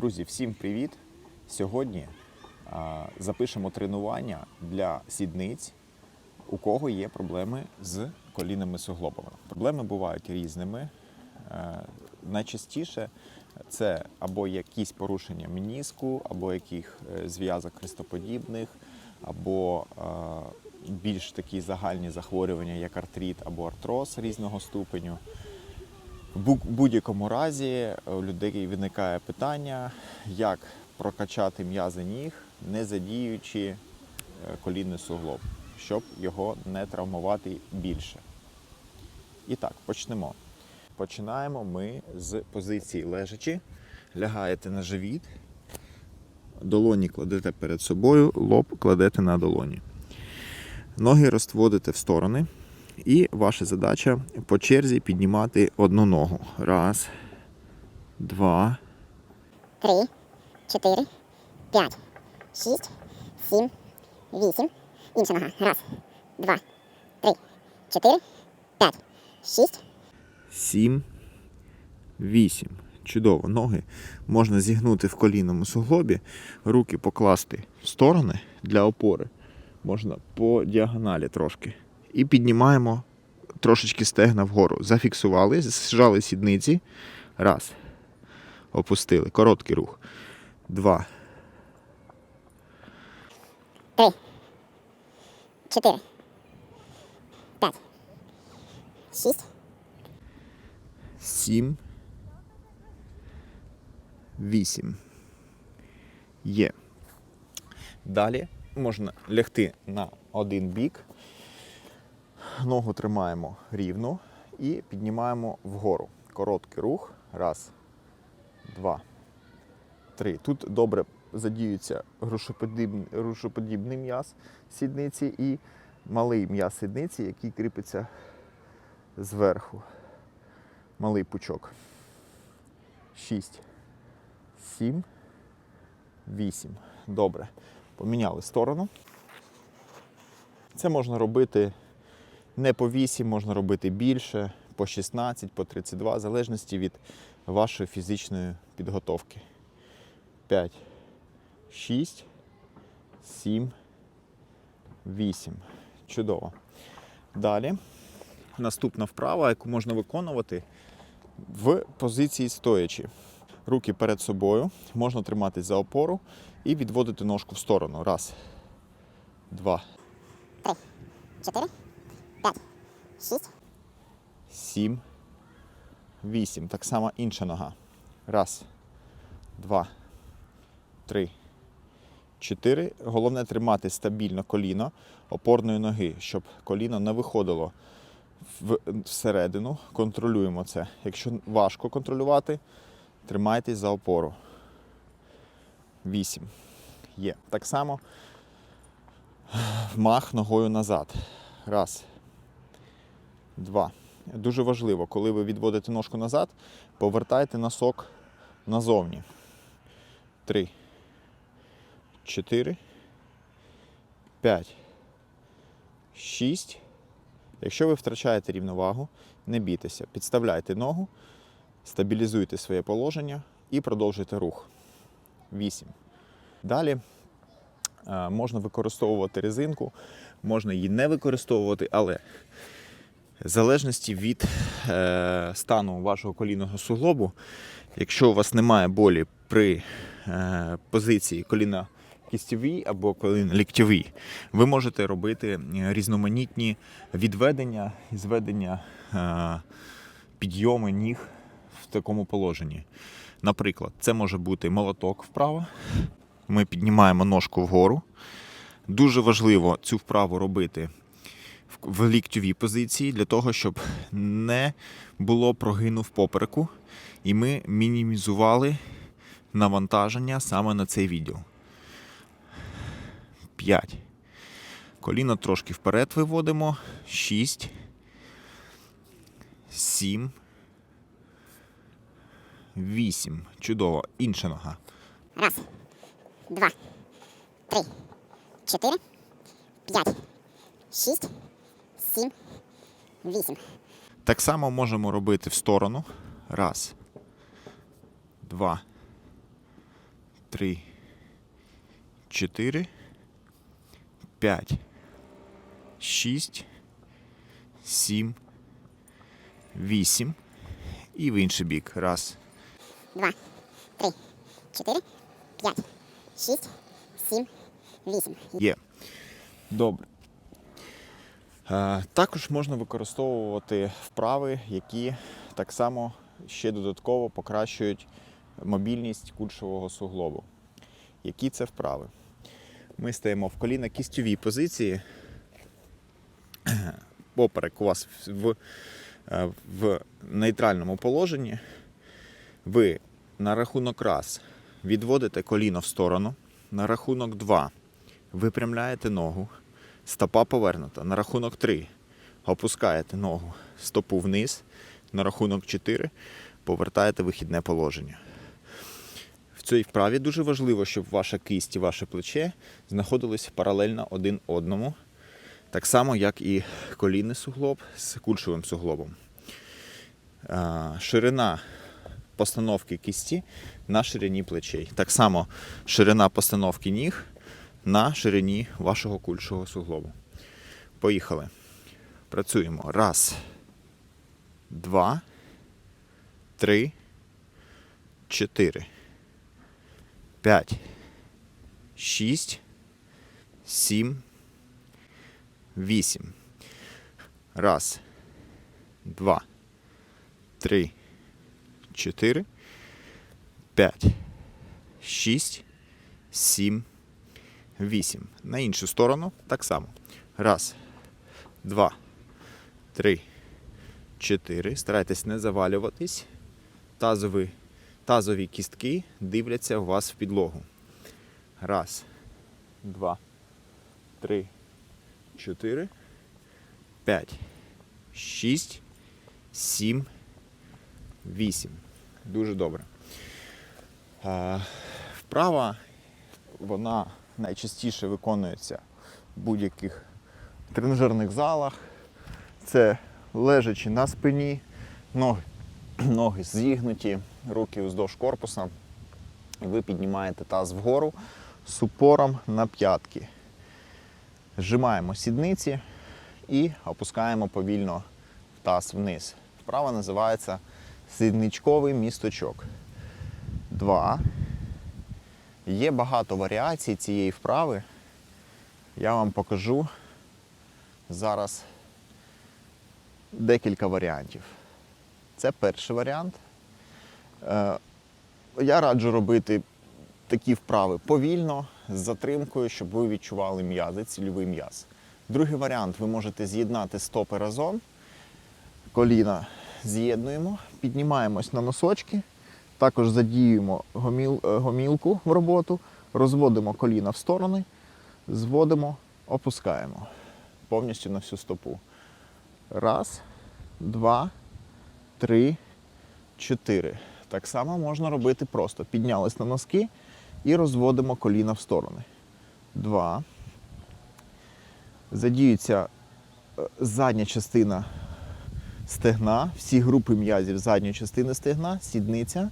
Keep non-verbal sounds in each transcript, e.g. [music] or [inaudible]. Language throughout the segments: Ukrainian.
Друзі, всім привіт! Сьогодні а, запишемо тренування для сідниць, у кого є проблеми з колінними суглобами. Проблеми бувають різними. Е, найчастіше це або якісь порушення меніску, або яких е, зв'язок хрестоподібних, або е, більш такі загальні захворювання, як артрит або артроз різного ступеню. В будь-якому разі е, у людей виникає питання, як прокачати м'язи ніг, не задіючи е, колінний суглоб, щоб його не травмувати більше. І так, почнемо. Починаємо ми з позиції лежачі. Лягаєте на живіт, долоні кладете перед собою, лоб кладете на долоні. Ноги розводите в сторони. І ваша задача по черзі піднімати одну ногу. Раз, два, три, чотири, п'ять, шість, сім, вісім. Інша нога. Раз, два, три, чотири, п'ять, шість, сім, вісім. Чудово. Ноги можна зігнути в колінному суглобі, руки покласти в сторони для опори. Можна по діагоналі трошки. І піднімаємо трошечки стегна вгору. Зафіксували, зжали сідниці. Раз. Опустили. Короткий рух. Два. три, чотири, п'ять, шість, Сім. Вісім. Є. Далі можна лягти на один бік. Ногу тримаємо рівно і піднімаємо вгору. Короткий рух. Раз, два, три. Тут добре задіються грушоподібний, грушоподібний м'яз сідниці і малий м'яз сідниці, який кріпиться зверху малий пучок. 6, 7, 8. Добре. Поміняли сторону. Це можна робити не по 8, можна робити більше, по 16, по 32, в залежності від вашої фізичної підготовки. 5, 6, 7, 8. Чудово. Далі. Наступна вправа, яку можна виконувати в позиції стоячи. Руки перед собою, можна триматись за опору і відводити ножку в сторону. Раз, два, три, чотири, п'ять, шість, сім, вісім. Так само інша нога. Раз, два, три, чотири. Головне тримати стабільно коліно опорної ноги, щоб коліно не виходило всередину. Контролюємо це. Якщо важко контролювати, тримайтесь за опору. Вісім. Є. Так само мах ногою назад. Раз. Два. Дуже важливо, коли ви відводите ножку назад, повертайте носок назовні. Три. Чотири. П'ять. Шість. Якщо ви втрачаєте рівновагу, не бійтеся. Підставляйте ногу, стабілізуйте своє положення і продовжуйте рух. 8. Далі е, можна використовувати резинку, можна її не використовувати, але в залежності від е, стану вашого колінного суглобу, якщо у вас немає болі при е, позиції коліна кістєвій або коліна ліктєвій, ви можете робити е, різноманітні відведення і зведення е, підйоми ніг в такому положенні. Наприклад, це може бути молоток вправо. Ми піднімаємо ножку вгору. Дуже важливо цю вправу робити в- ліктьовій позиції для того, щоб не було прогину в попереку, і ми мінімізували навантаження саме на цей відділ. 5. Коліно трошки вперед виводимо. 6. 7. 8. Чудово. Інша нога. раз, два, три, чотири, п'ять, шість, сім, вісім. Так само можемо робити в сторону. Раз. Два. три, чотири, п'ять, шість, сім, вісім. І в інший бік. Раз. два, три, чотири, п'ять, шість, сім, вісім. Є. Добре. Е, Також можна використовувати вправи, які так само ще додатково покращують мобільність кульшового суглобу. Які це вправи? Ми стаємо в коліна кістьовій позиції. Поперек у вас в, е, в нейтральному положенні. Ви на рахунок раз відводите коліно в сторону. На рахунок 2 випрямляєте ногу, стопа повернута. На рахунок 3 опускаєте ногу, стопу вниз. На рахунок 4 повертаєте вихідне положення. В цій вправі дуже важливо, щоб ваша кисть і ваше плече знаходились паралельно один одному, так само, як і колінний суглоб з кульшовим суглобом. Ширина постановки кісті на ширині плечей. Так само ширина постановки ніг на ширині вашого кульшого суглобу. Поїхали. Працюємо. Раз, два, три, чотири, п'ять, шість, сім, вісім. Раз, два, три, чотири, п'ять, шість, сім, вісім. На іншу сторону так само. Раз, два, три, чотири. Старайтесь не завалюватись. Тазові, тазові кістки дивляться у вас в підлогу. Раз, два, три, чотири, п'ять, шість, сім, вісім. Дуже добре. Вправа вона найчастіше виконується в будь-яких тренажерних залах. Це лежачи на спині, ноги, [clears throat] ноги зігнуті, руки вздовж корпуса. І ви піднімаєте таз вгору з упором на п'ятки. Зжимаємо сідниці і опускаємо повільно таз вниз. Вправа називається сідничковий місточок. Два. Є багато варіацій цієї вправи. Я вам покажу зараз декілька варіантів. Це перший варіант. Е, Я раджу робити такі вправи повільно, з затримкою, щоб ви відчували м'язи, цільовий м'яз. Другий варіант ви можете з'єднати стопи разом, коліна з'єднуємо, піднімаємось на носочки, також задіюємо гоміл, е, гомілку в роботу, розводимо коліна в сторони, зводимо, опускаємо повністю на всю стопу. Раз, два, три, чотири. Так само можна робити просто. Піднялись на носки і розводимо коліна в сторони. Два. Задіюється е, задня частина стегна, всі групи м'язів задньої частини стегна, сідниця,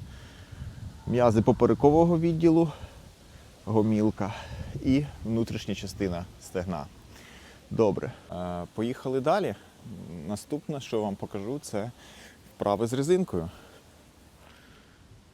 м'язи поперекового відділу, гомілка і внутрішня частина стегна. Добре. Е, Поїхали далі. Наступне, що вам покажу, це вправи з резинкою.